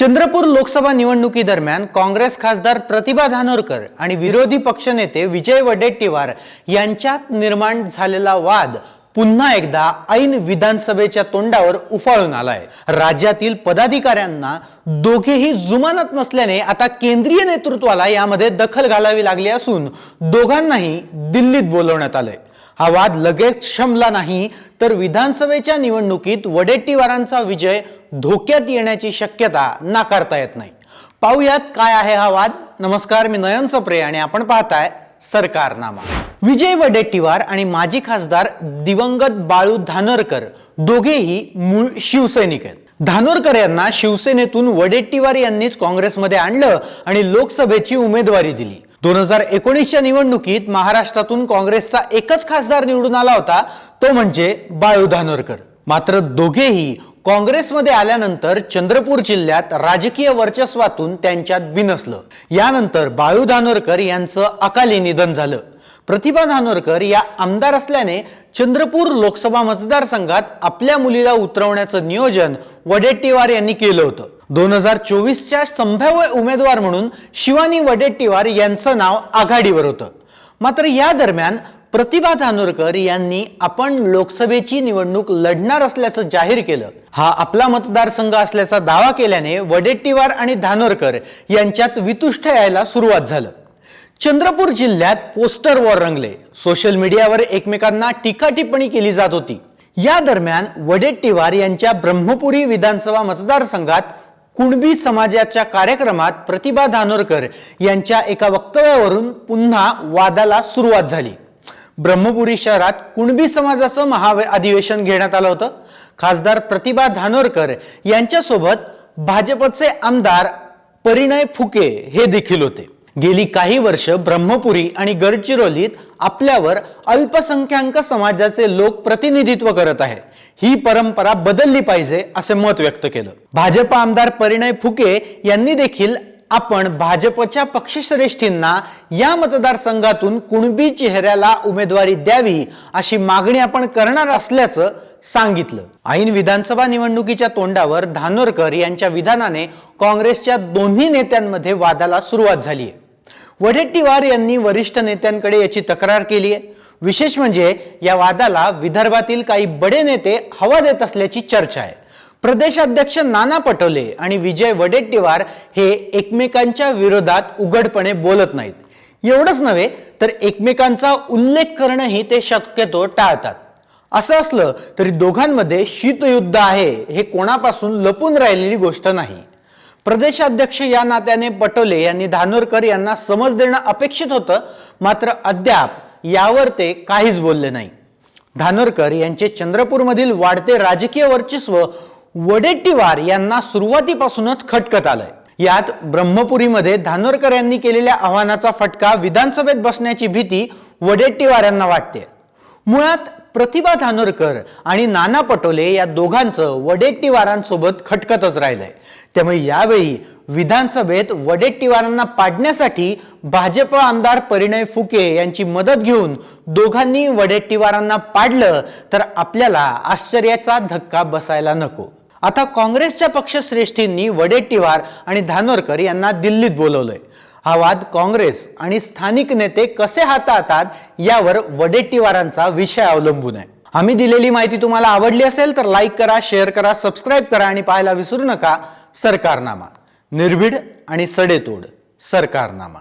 चंद्रपूर लोकसभा निवडणुकीदरम्यान काँग्रेस खासदार प्रतिभा धानोरकर आणि विरोधी पक्षनेते विजय वडेट्टीवार यांच्यात निर्माण झालेला वाद पुन्हा एकदा ऐन विधानसभेच्या तोंडावर उफाळून आलाय. राज्यातील पदाधिकाऱ्यांना दोघेही जुमानत नसल्याने आता केंद्रीय नेतृत्वाला यामध्ये दखल घालावी लागली असून दोघांनाही दिल्लीत बोलवण्यात आलंय. हा वाद लगेच शमला नाही तर विधानसभेच्या निवडणुकीत वडेट्टीवारांचा विजय धोक्यात येण्याची शक्यता नाकारता येत नाही. पाहुयात काय आहे हा वाद. नमस्कार मी नयन सप्रे आणि आपण पाहताय सरकारनामा. विजय वडेट्टीवार आणि माजी खासदार दिवंगत बाळू धानोरकर दोघेही मूळ शिवसैनिक आहेत. धानोरकर यांना शिवसेनेतून वडेट्टीवार यांनीच काँग्रेसमध्ये आणलं आणि लोकसभेची उमेदवारी दिली. दोन हजार एकोणीसच्या निवडणुकीत महाराष्ट्रातून काँग्रेसचा एकच खासदार निवडून आला होता तो म्हणजे बाळू धानोरकर. मात्र दोघेही काँग्रेसमध्ये आल्यानंतर चंद्रपूर जिल्ह्यात राजकीय वर्चस्वातून त्यांच्यात बिनसलं. यानंतर बाळू धानोरकर यांचं अकाली निधन झालं. प्रतिभा धानोरकर या आमदार असल्याने चंद्रपूर लोकसभा मतदारसंघात आपल्या मुलीला उतरवण्याचं नियोजन वडेट्टीवार यांनी केलं होतं. दोन हजार चोवीसच्या संभाव्य उमेदवार म्हणून शिवानी वडेट्टीवार यांचं नाव आघाडीवर होतं. मात्र या दरम्यान प्रतिभा धानोरकर यांनी आपण लोकसभेची निवडणूक लढणार असल्याचं जाहीर केलं. हा आपला मतदारसंघ असल्याचा दावा केल्याने वडेट्टीवार आणि धानोरकर यांच्यात वितुष्ट यायला सुरुवात झालं. चंद्रपूर जिल्ह्यात पोस्टर वॉर रंगले. सोशल मीडियावर एकमेकांना टीका टिप्पणी केली जात होती. या दरम्यान वडेट्टीवार यांच्या ब्रह्मपुरी विधानसभा मतदारसंघात कुणबी समाजाच्या कार्यक्रमात प्रतिभा धानोरकर यांच्या एका वक्तव्यावरून पुन्हा वादाला सुरुवात झाली. ब्रह्मपुरी शहरात कुणबी समाजाचं महा अधिवेशन घेण्यात आलं होतं. खासदार प्रतिभा धानोरकर यांच्यासोबत भाजपचे आमदार परिणय फुके हे देखील होते. गेली काही वर्ष ब्रह्मपुरी आणि गडचिरोलीत आपल्यावर अल्पसंख्याक समाजाचे लोक प्रतिनिधित्व करत आहे ही परंपरा बदलली पाहिजे असे मत व्यक्त केलं. भाजप आमदार परिणय फुके यांनी देखील आपण भाजपच्या पक्षश्रेष्ठींना या मतदारसंघातून कुणबी चेहऱ्याला उमेदवारी द्यावी अशी मागणी आपण करणार असल्याचं सांगितलं. ऐन विधानसभा निवडणुकीच्या तोंडावर धानोरकर यांच्या विधानाने काँग्रेसच्या दोन्ही नेत्यांमध्ये वादाला सुरुवात झाली आहे वडेट्टीवार यांनी वरिष्ठ नेत्यांकडे याची तक्रार केली आहे. विशेष म्हणजे या वादाला विदर्भातील काही बडे नेते हवा देत असल्याची चर्चा आहे. प्रदेशाध्यक्ष नाना पटोले आणि विजय वडेट्टीवार हे एकमेकांच्या विरोधात उघडपणे बोलत नाहीत. एवढंच नव्हे तर एकमेकांचा उल्लेख करणंही ते शक्यतो टाळतात. असं असलं तरी दोघांमध्ये शीतयुद्ध आहे हे कोणापासून लपून राहिलेली गोष्ट नाही. प्रदेशाध्यक्ष या नात्याने पटोले यांनी धानोरकर यांना समज देणं अपेक्षित होतं मात्र अद्याप यावर ते काहीच बोलले नाही. धानोरकर यांचे चंद्रपूरमधील वाढते राजकीय वर्चस्व वडेट्टीवार यांना सुरुवातीपासूनच खटकत आलंय. यात ब्रह्मपुरीमध्ये धानोरकर यांनी केलेल्या आव्हानाचा फटका विधानसभेत बसण्याची भीती वडेट्टीवार यांना वाटते मुळात प्रतिभा धानोरकर आणि नाना पटोले या दोघांचं वडेट्टीवारांसोबत खटकतच राहिलंय. त्यामुळे यावेळी विधानसभेत वडेट्टीवारांना पाडण्यासाठी भाजप आमदार परिणय फुके यांची मदत घेऊन दोघांनी वडेट्टीवारांना पाडलं तर आपल्याला आश्चर्याचा धक्का बसायला नको. आता काँग्रेसच्या पक्षश्रेष्ठींनी वडेट्टीवार आणि धानोरकर यांना दिल्लीत बोलवलंय. हा वाद काँग्रेस आणि स्थानिक नेते कसे हाताळतात यावर वडेट्टीवारांचा विषय अवलंबून आहे. आम्ही दिलेली माहिती तुम्हाला आवडली असेल तर लाईक करा शेअर करा सबस्क्राईब करा आणि पाहायला विसरू नका. सरकारनामा. निर्भीड आणि सडेतोड. सरकारनामा.